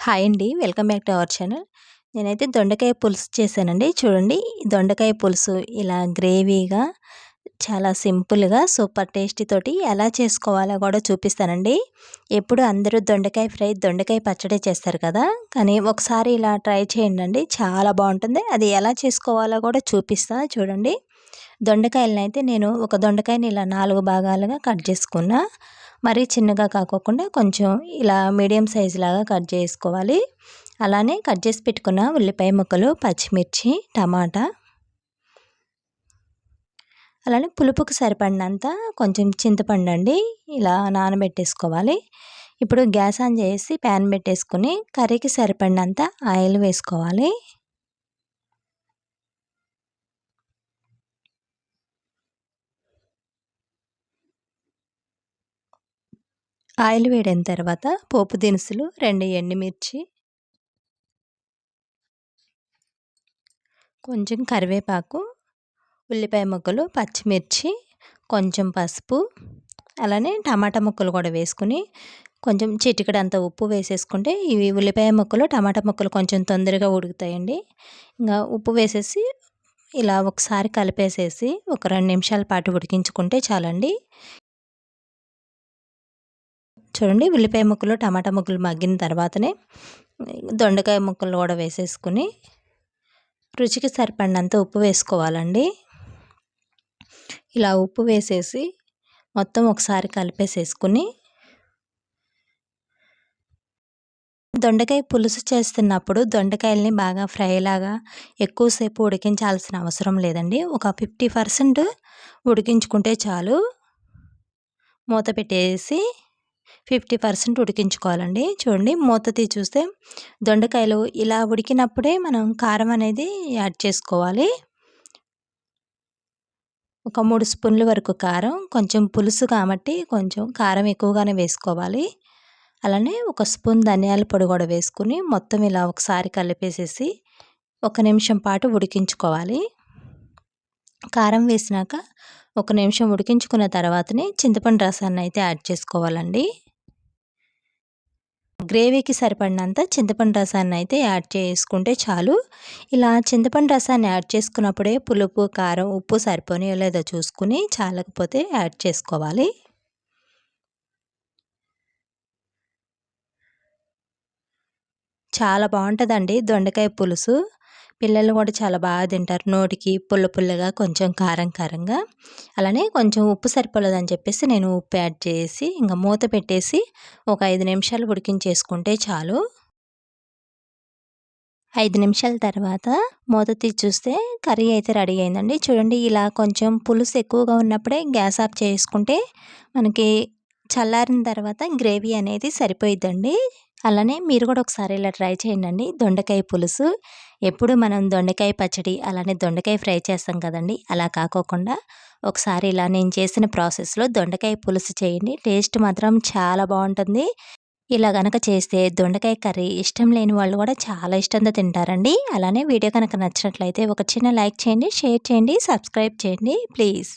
Hi అండి. Welcome back to our channel. నేనైతే దొండకాయ పులుసు చేశానండి. చూడండి దొండకాయ పులుసు ఇలా గ్రేవీగా చాలా సింపుల్గా సూపర్ టేస్టీ తోటి ఎలా చేసుకోవాలో కూడా చూపిస్తానండి. ఎప్పుడు అందరూ దొండకాయ ఫ్రై దొండకాయ పచ్చడి చేస్తారు కదా కానీ ఒకసారి ఇలా ట్రై చేయండి చాలా బాగుంటుంది. అది ఎలా చేసుకోవాలో కూడా చూపిస్తా చూడండి. దొండకాయలను అయితే నేను ఒక దొండకాయని ఇలా నాలుగు భాగాలుగా కట్ చేసుకున్నా. మరీ చిన్నగా కాకోకుండా కొంచెం ఇలా మీడియం సైజు లాగా కట్ చేసుకోవాలి. అలానే కట్ చేసి పెట్టుకున్న ఉల్లిపాయ ముక్కలు పచ్చిమిర్చి టమాటా అలానే పులుపుకు సరిపడినంత కొంచెం చింతపండు అండి ఇలా నానబెట్టేసుకోవాలి. ఇప్పుడు గ్యాస్ ఆన్ చేసి ప్యాన్ పెట్టేసుకుని కర్రీకి సరిపడినంత ఆయిల్ వేసుకోవాలి. ఆయిల్ వేడిన తర్వాత పోపు దినుసులు రెండు ఎండుమిర్చి కొంచెం కరివేపాకు ఉల్లిపాయ ముక్కలు పచ్చిమిర్చి కొంచెం పసుపు అలానే టమాటా ముక్కలు కూడా వేసుకుని కొంచెం చిటికడంత ఉప్పు వేసేసుకుంటే ఇవి ఉల్లిపాయ ముక్కలు టమాటా ముక్కలు కొంచెం తొందరగా ఉడుకుతాయండి. ఇంకా ఉప్పు వేసేసి ఇలా ఒకసారి కలిపేసేసి ఒక రెండు నిమిషాల పాటు ఉడికించుకుంటే చాలండి. చూడండి ఉల్లిపాయ ముక్కలు టమాటా ముక్కలు మగ్గిన తర్వాతనే దొండకాయ ముక్కలు కూడా వేసేసుకుని రుచికి సరిపడినంత ఉప్పు వేసుకోవాలండి. ఇలా ఉప్పు వేసేసి మొత్తం ఒకసారి కలిపేసేసుకుని దొండకాయ పులుసు చేస్తున్నప్పుడు దొండకాయల్ని బాగా ఫ్రైలాగా ఎక్కువసేపు ఉడికించాల్సిన అవసరం లేదండి. ఒక ఫిఫ్టీ పర్సెంట్ ఉడికించుకుంటే చాలు. మూత పెట్టేసి ఫిఫ్టీ పర్సెంట్ ఉడికించుకోవాలండి. చూడండి మూత తీ చూస్తే దొండకాయలు ఇలా ఉడికినప్పుడే మనం కారం అనేది యాడ్ చేసుకోవాలి. ఒక మూడు స్పూన్ల వరకు కారం కొంచెం పులుసు కాబట్టి కొంచెం కారం ఎక్కువగానే వేసుకోవాలి. అలానే ఒక స్పూన్ ధనియాల పొడి కూడా వేసుకుని మొత్తం ఇలా ఒకసారి కలిపేసేసి ఒక నిమిషం పాటు ఉడికించుకోవాలి. కారం వేసినాక ఒక నిమిషం ఉడికించుకున్న తర్వాతనే చింతపండు రసాన్ని అయితే యాడ్ చేసుకోవాలండి. గ్రేవీకి సరిపడినంత చింతపండు రసాన్ని అయితే యాడ్ చేసుకుంటే చాలు. ఇలా చింతపండు రసాన్ని యాడ్ చేసుకున్నప్పుడే పులుపు కారం ఉప్పు సరిపోని లేదో చూసుకుని చాలకపోతే యాడ్ చేసుకోవాలి. చాలా బాగుంటుందండి దొండకాయ పులుసు. పిల్లలు కూడా చాలా బాగా తింటారు. నోటికి పుల్ల పుల్లగా కొంచెం కారం కారంగా. అలానే కొంచెం ఉప్పు సరిపోలేదని చెప్పేసి నేను ఉప్పు యాడ్ చేసి ఇంకా మూత పెట్టేసి ఒక ఐదు నిమిషాలు ఉడికించేసుకుంటే చాలు. ఐదు నిమిషాల తర్వాత మూత తీసి చూస్తే కర్రీ అయితే రెడీ అయిందండి. చూడండి ఇలా కొంచెం పులుసు ఎక్కువగా ఉన్నప్పుడే గ్యాస్ ఆఫ్ చేసుకుంటే మనకి చల్లారిన తర్వాత గ్రేవీ అనేది సరిపోయిద్దండి. అలానే మీరు కూడా ఒకసారి ఇలా ట్రై చేయండి దొండకాయ పులుసు. ఎప్పుడు మనం దొండకాయ పచ్చడి అలానే దొండకాయ ఫ్రై చేస్తాం కదండి. అలా కాకోకుండా ఒకసారి ఇలా నేను చేసిన ప్రాసెస్లో దొండకాయ పులుసు చేయండి. టేస్ట్ మాత్రం చాలా బాగుంటుంది. ఇలా కనుక చేస్తే దొండకాయ కర్రీ ఇష్టం లేని వాళ్ళు కూడా చాలా ఇష్టంగా తింటారండి. అలానే వీడియో కనుక నచ్చినట్లయితే ఒక చిన్న లైక్ చేయండి షేర్ చేయండి సబ్స్క్రైబ్ చేయండి ప్లీజ్.